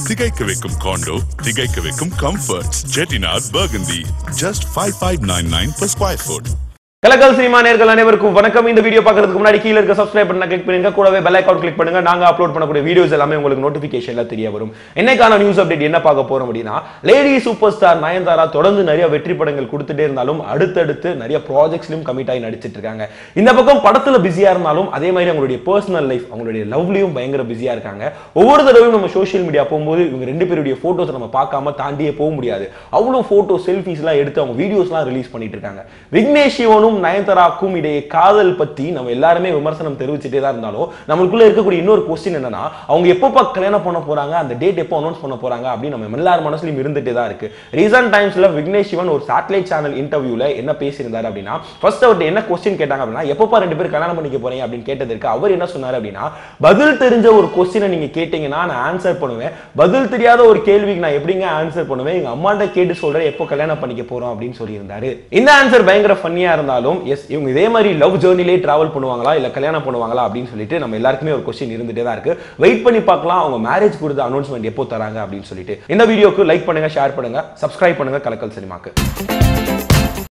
திகைக்க வைக்கும் காண்டோ திகைக்க வைக்கும் comfort ஜெட்டினார் burgundy just five five nine nine per square foot Kalakkal cinema நேர்கள் அனைவருக்கும் வணக்கம். இந்த வீடியோ பார்க்கறதுக்கு முன்னாடி கீழ இருக்க சப்ஸ்கிரைப் பண்ண கிளிக் பண்ணுங்க கூடவே பெல் ஐகான் கிளிக் பண்ணுங்க. நாங்க அப்லோட் பண்ணக்கூடிய வீடியோஸ் எல்லாமே உங்களுக்கு நோட்டிபிகேஷன்ல தெரிய வரும். என்னைக்கான நியூஸ் அப்டேட் என்ன பார்க்க போறோம் அப்படின்னா லேடி சூப்பர் ஸ்டார் நயன்தாரா தொடர்ந்து நிறைய வெற்றி படங்கள் கொடுத்துட்டே இருந்தாலும் அடுத்தடுத்து நிறைய ப்ராஜெக்ட்ஸ்லயும் கமிட் ஆகி நடிச்சிட்டு இருக்காங்க. இந்த பக்கம் படத்துல பிஸியா இருந்தாலும் அதே மாதிரி அவங்களுடைய பர்சனல் லைஃப் அவங்களுடைய லவ்லயும் பயங்கர பிஸியா இருக்காங்க. ஒவ்வொரு தடவையும் நம்ம சோஷியல் மீடியா போகும்போது இவங்க ரெண்டு பேருடைய போட்டோஸ் நம்ம பார்க்காம தாண்டியே போக முடியாது. அவ்வளவு போட்டோ செல்ஃபிஸ்லாம் எடுத்து அவங்க வீடியோஸ்லாம் ரிலீஸ் பண்ணிட்டு இருக்காங்க. விக்னேஷ் சிவனும் நயன்தாராக்கும் இடையே காதல் பத்தி நம்ம எல்லாருமே விமர்சனம் தெரிவிச்சுட்டே தான் இருந்தாலும் நம்மளுக்குள்ள இருக்கக்கூடிய இன்னொரு கொஸ்டின் என்னன்னா அவங்க எப்பப்ப கல்யாணம் பண்ண போறாங்க அந்த டேட் எப்போ அனௌன்ஸ் பண்ண போறாங்க அப்படின்னு நம்ம எல்லார் மனசுலயும் இருந்துட்டே தான் இருக்கு. ரீசன்ட் டைம்ஸ்ல விக்னேஷ் சிவன் ஒரு சேட்டலைட் சேனல் இன்டர்வியூல என்ன பேசியிருந்தாரு அப்படின்னா ஃபர்ஸ்ட் அவர்கிட்ட என்ன கொஸ்டின் கேட்டாங்க அப்படின்னா எப்பப்பா ரெண்டு பேரும் கல்யாணம் பண்ணிக்க போறீங்க அப்படின்னு கேட்டதற்கு அவர் என்ன சொன்னார் அப்படின்னா பதில் தெரிஞ்ச ஒரு கொஸ்டினை நீங்க கேட்டீங்கன்னா நான் ஆன்சர் பண்ணுவேன். பதில் தெரியாத ஒரு கேள்விக்கு நான் எப்படிங்க ஆன்சர் பண்ணுவேன்? எங்க அம்மாண்ட கேட்டு சொல்றேன் எப்போ கல்யாணம் பண்ணிக்க போறோம் அப்படின்னு சொல்லியிருந்தாரு. இந்த ஆன்சர் பயங்கர ஃபன்னியா இருந்தாலும் எஸ் இவங்க இதே மாதிரி லவ் ஜேர்னிலே டிராவல் பண்ணுவாங்களா இல்ல கல்யாணம் பண்ணுவாங்களா அப்படின்னு சொல்லிட்டு நம்ம எல்லாருக்குமே ஒரு கொஸ்டின் இருந்துட்டே தான் இருக்கு. வெயிட் பண்ணி பார்க்கலாம் அவங்க மேரேஜ் கொடுத்த அனௌன்ஸ்மெண்ட் எப்போ தராங்க அப்படின்னு சொல்லிட்டு. இந்த வீடியோக்கு லைக் பண்ணுங்க ஷேர் பண்ணுங்க சப்ஸ்கிரைப் பண்ணுங்க கலக்கல் சினிமாக்கு.